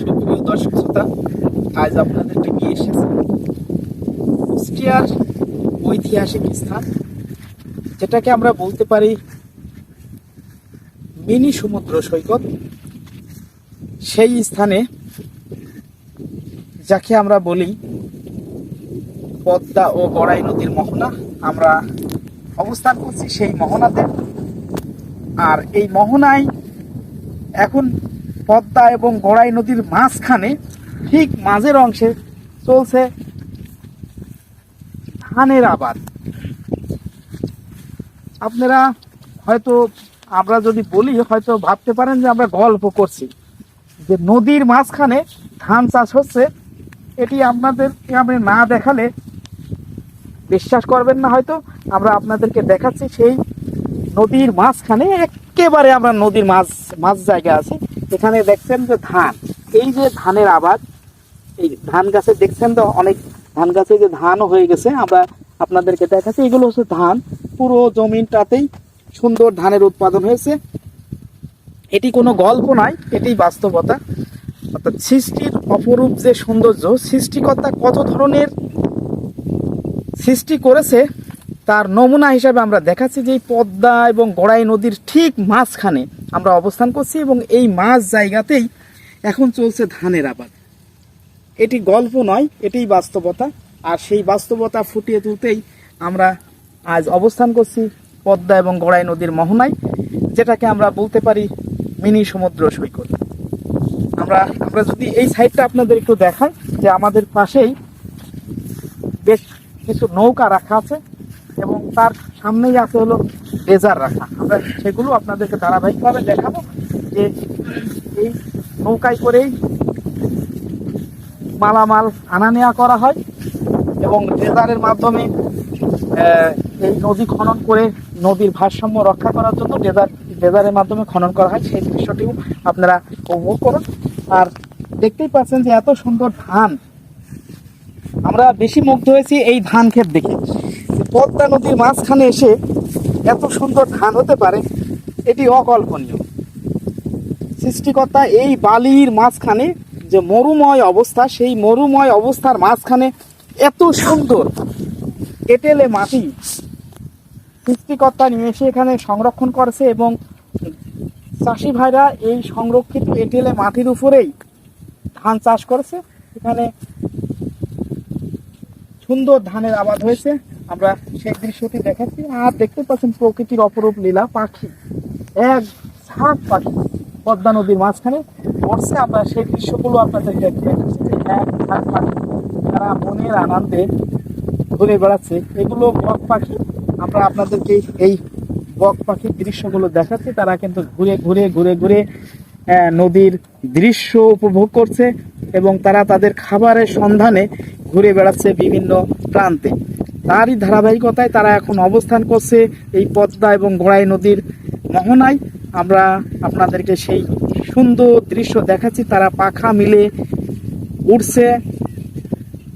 সুপ্রিয় দর্শক শ্রোতা, আজ আপনাদেরকে নিয়ে এসেছি। কুষ্টিয়ার ঐতিহাসিক স্থান, যেটাকে আমরা বলতে পারি মিনি সমুদ্র সৈকত। সেই স্থানে যাকে আমরা বলি পদ্মা ও গড়াই নদীর মোহনা, আমরা অবস্থান করছি সেই মোহনাতে। আর এই মোহনায় এখন পদ্মা এবং গড়াই নদীর মাঝখানে ঠিক মাঝের অংশে চলছে ধানের আবাদ। আপনারা হয়তো, আমরা যদি বলি, হয়তো ভাবতে পারেন যে আমরা গল্প করছি যে নদীর মাঝখানে ধান চাষ হচ্ছে। এটি আপনাদেরকে আমি না দেখালে বিশ্বাস করবেন না হয়তো। আমরা আপনাদেরকে দেখাচ্ছি সেই নদীর মাঝখানে একেবারে আমরা নদীর মাঝ মাঝ জায়গা আছে। এখানে দেখছেন যে ধান। এই যে ধানের আবাদ, এই ধান গাছে দেখছেন তো অনেক ধান গাছে যে ধানও হয়ে গেছে, আমরা আপনাদেরকে দেখাচ্ছি। এগুলো হচ্ছে ধান। পুরো জমিনটাতেই সুন্দর ধানের উৎপাদন হয়েছে। এটি কোনো গল্প নয়, এটি বাস্তবতা। অর্থাৎ সৃষ্টির অপরূপ যে সৌন্দর্য, সৃষ্টিকর্তা কত ধরনের সৃষ্টি করেছে তার নমুনা হিসাবে আমরা দেখাচ্ছি যে এই পদ্মা এবং গড়াই নদীর ঠিক মাঝখানে আমরা অবস্থান করছি এবং এই মাঝ জায়গাতেই এখন চলছে ধানের আবাদ। এটি গল্প নয়, এটিই বাস্তবতা। আর সেই বাস্তবতা ফুটিয়ে তুলতেই আমরা আজ অবস্থান করছি পদ্মা এবং গড়াই নদীর মোহনায়, যেটাকে আমরা বলতে পারি মিনি সমুদ্র সৈকত। আমরা আমরা যদি এই সাইডটা আপনাদের একটু দেখাই, যে আমাদের পাশেই বেশ কিছু নৌকা রাখা আছে। এবং তার সামনেই আছে হলো ডেজার রাখা। আমরা সেগুলো আপনাদেরকে ধারাবাহিকভাবে দেখাবো যে এই নৌকায় করেই মালামাল আনা নেওয়া করা হয় এবং ডেজারের মাধ্যমে এই নদী খনন করে নদীর ভারসাম্য রক্ষা করার জন্য ডেজার ডেজারের মাধ্যমে খনন করা হয়। সেই দৃশ্যটিও আপনারা উপভোগ করুন। আর দেখতেই পাচ্ছেন যে এত সুন্দর ধান, আমরা বেশি মুগ্ধ হয়েছি এই ধান ক্ষেত দেখে। পদ্মা নদীর মাঝখানে এসে এত সুন্দর ধান হতে পারে, এটি অকল্পনীয়। সৃষ্টিকর্তা এই বালির মাঝখানে যে মরুময় অবস্থা, সেই মরুময় অবস্থার মাঝখানে এত সুন্দর এটেলে মাটি সৃষ্টিকর্তা নিয়ে এসে এখানে সংরক্ষণ করেছে এবং চাষি ভাইরা এই সংরক্ষিত এটেলে মাটির উপরেই ধান চাষ করেছে। এখানে সুন্দর ধানের আবাদ হয়েছে। আমরা সেই দৃশ্যটি দেখাচ্ছি আর দেখতে পাচ্ছেন প্রকৃতির অপরূপ লীলা পাখি। এক ঝাঁক পাখি পদ্মা নদীর মাঝখানে পড়ছে। আমরা সেই দৃশ্যগুলো আপনাদের দেখাচ্ছি যে এক পাখি তারা মনের আনন্দে ঘুরে বেড়াচ্ছে, এগুলো বক পাখি। আমরা আপনাদেরকে এই বক পাখির দৃশ্যগুলো দেখাচ্ছি। তারা কিন্তু ঘুরে ঘুরে ঘুরে ঘুরে নদীর দৃশ্য উপভোগ করছে এবং তারা তাদের খাবারের সন্ধানে ঘুরে বেড়াচ্ছে বিভিন্ন প্রান্তে। তারই ধারাবাহিকতায় তারা এখন অবস্থান করছে এই পদ্মা এবং গোড়াই নদীর মোহনায়। আমরা আপনাদেরকে সেই সুন্দর দৃশ্য দেখাচ্ছি, তারা পাখা মিলে উঠছে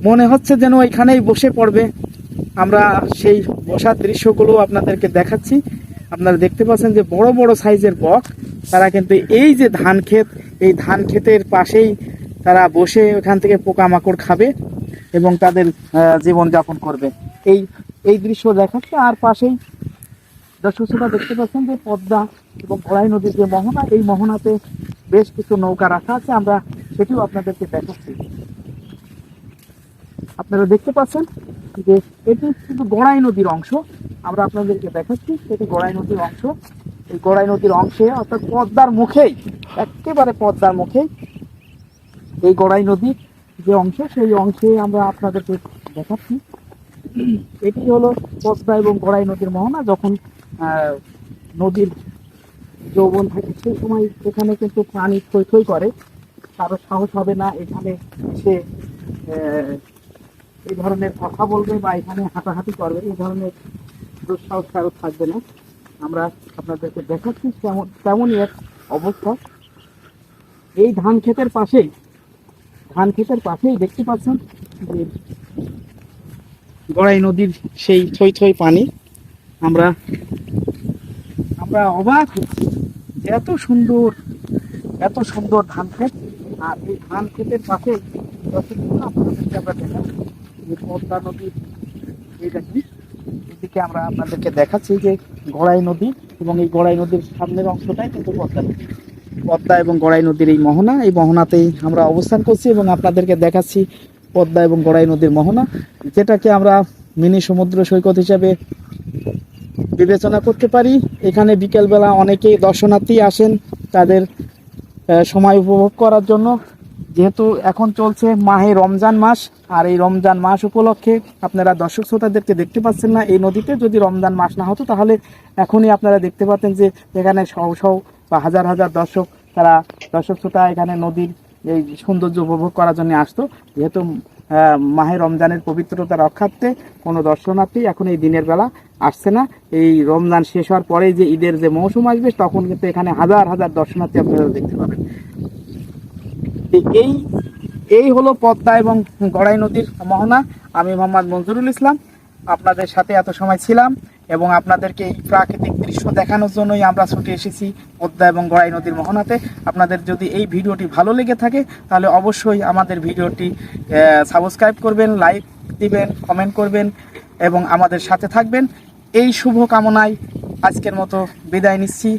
মনে হচ্ছে যেন এখানেই বসে পড়বে। আমরা সেই বসার দৃশ্যগুলো আপনাদেরকে দেখাচ্ছি। আপনারা দেখতে পাচ্ছেন যে বড় বড় সাইজের বক। তারা কিন্তু এই যে ধান ক্ষেত, এই ধান ক্ষেতের পাশেই তারা বসে ওখান থেকে পোকামাকড় খাবে। এবং তাদের জীবন যাপন করবে। এই এই দৃশ্য দেখাচ্ছে আর পাশেই দর্শক শ্রোতা দেখতে পাচ্ছেন যে পদ্মা এবং ভরাই নদীর যে মোহনা, এই মোহনাতে বেশ কিছু নৌকা রাখা আছে। আমরা সেটিও আপনাদেরকে দেখাচ্ছি। আপনারা দেখতে পাচ্ছেন যে এটি কিন্তু গড়াই নদীর অংশ। আমরা আপনাদেরকে দেখাচ্ছি এটি গড়াই নদীর অংশ। এই গড়াই নদীর অংশে অর্থাৎ পদ্মার মুখেই, একেবারে পদ্মার মুখেই এই গড়াই নদীর যে অংশ, সেই অংশে আমরা আপনাদেরকে দেখাচ্ছি। এটি হলো পদ্মা এবং গড়াই নদীর মোহনা, যখন নদীর যৌবন থাকে, সেই সময় এখানে কিন্তু প্রাণী থই করে। কারও সাহস হবে না এখানে সে এই ধরনের কথা বলবে বা এখানে হাঁটাহাঁটি করবে। এই ধরনের দুঃসাহস কারও থাকবে না। আমরা আপনাদেরকে দেখাচ্ছি, তেমন, তেমনই এক অবস্থা। এই ধান ক্ষেতের পাশেই ধান ক্ষেতের পাশেই দেখতে পাচ্ছেন যে গড়াই নদীর সেই থই থই পানি। আমরা আমরা অবাক এত সুন্দর এত সুন্দর ধান ক্ষেত। আর এই ধান ক্ষেতের পাশে দেখাচ্ছি, যে পদ্মা নদীর কি, এদিকে আমরা আপনাদেরকে দেখাচ্ছি যে গড়াই নদী এবং এই গড়াই নদীর সামনের অংশটাই কিন্তু পদ্মা নদী। পদ্মা এবং গড়াই নদীর এই মোহনা। এই মোহনাতেই আমরা অবস্থান করছি এবং আপনাদেরকে দেখাচ্ছি পদ্মা এবং গড়াই নদীর মোহনা, যেটাকে আমরা মিনি সমুদ্র সৈকত হিসাবে বিবেচনা করতে পারি। এখানে বিকেলবেলা অনেকেই দর্শনার্থী আসেন তাদের সময় উপভোগ করার জন্য। যেহেতু এখন চলছে মাহে রমজান মাস, আর এই রমজান মাস উপলক্ষে আপনারা দর্শক শ্রোতাদেরকে দেখতে পাচ্ছেন না এই নদীতে। যদি রমজান মাস না হতো তাহলে এখনই আপনারা দেখতে পাতেন যে এখানে শহ শহ বা হাজার হাজার দর্শক তারা দর্শক শ্রোতা এখানে নদীর এই সৌন্দর্য উপভোগ করার জন্য আসতো। যেহেতু মাহে রমজানের পবিত্রতা রক্ষার্থে কোনো দর্শনার্থী এখন এই দিনের বেলা আসছে না। এই রমজান শেষ হওয়ার পরে যে ঈদের যে মৌসুম আসবে, তখন কিন্তু এখানে হাজার হাজার দর্শনার্থী আপনারা দেখতে পাবেন। এই- এই হলো পদ্মা এবং গড়াই নদীর মোহনা। আমি মোহাম্মদ মঞ্জুরুল ইসলাম। আপনাদের সাথে এত সময় ছিলাম। এবং আপনাদেরকে এই প্রাকৃতিক দৃশ্য দেখানোর জন্যই আমরা ছুটে এসেছি পদ্মা এবং গড়াই নদীর মোহনাতে। আপনাদের যদি এই ভিডিওটি ভালো লেগে থাকে, তাহলে অবশ্যই আমাদের ভিডিওটি সাবস্ক্রাইব করবেন লাইক দিবেন কমেন্ট করবেন এবং আমাদের সাথে থাকবেন। এই শুভ কামনায় আজকের মতো বিদায় নিচ্ছি।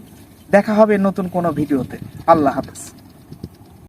দেখা হবে নতুন কোনো ভিডিওতে। আল্লাহ হাফেজ।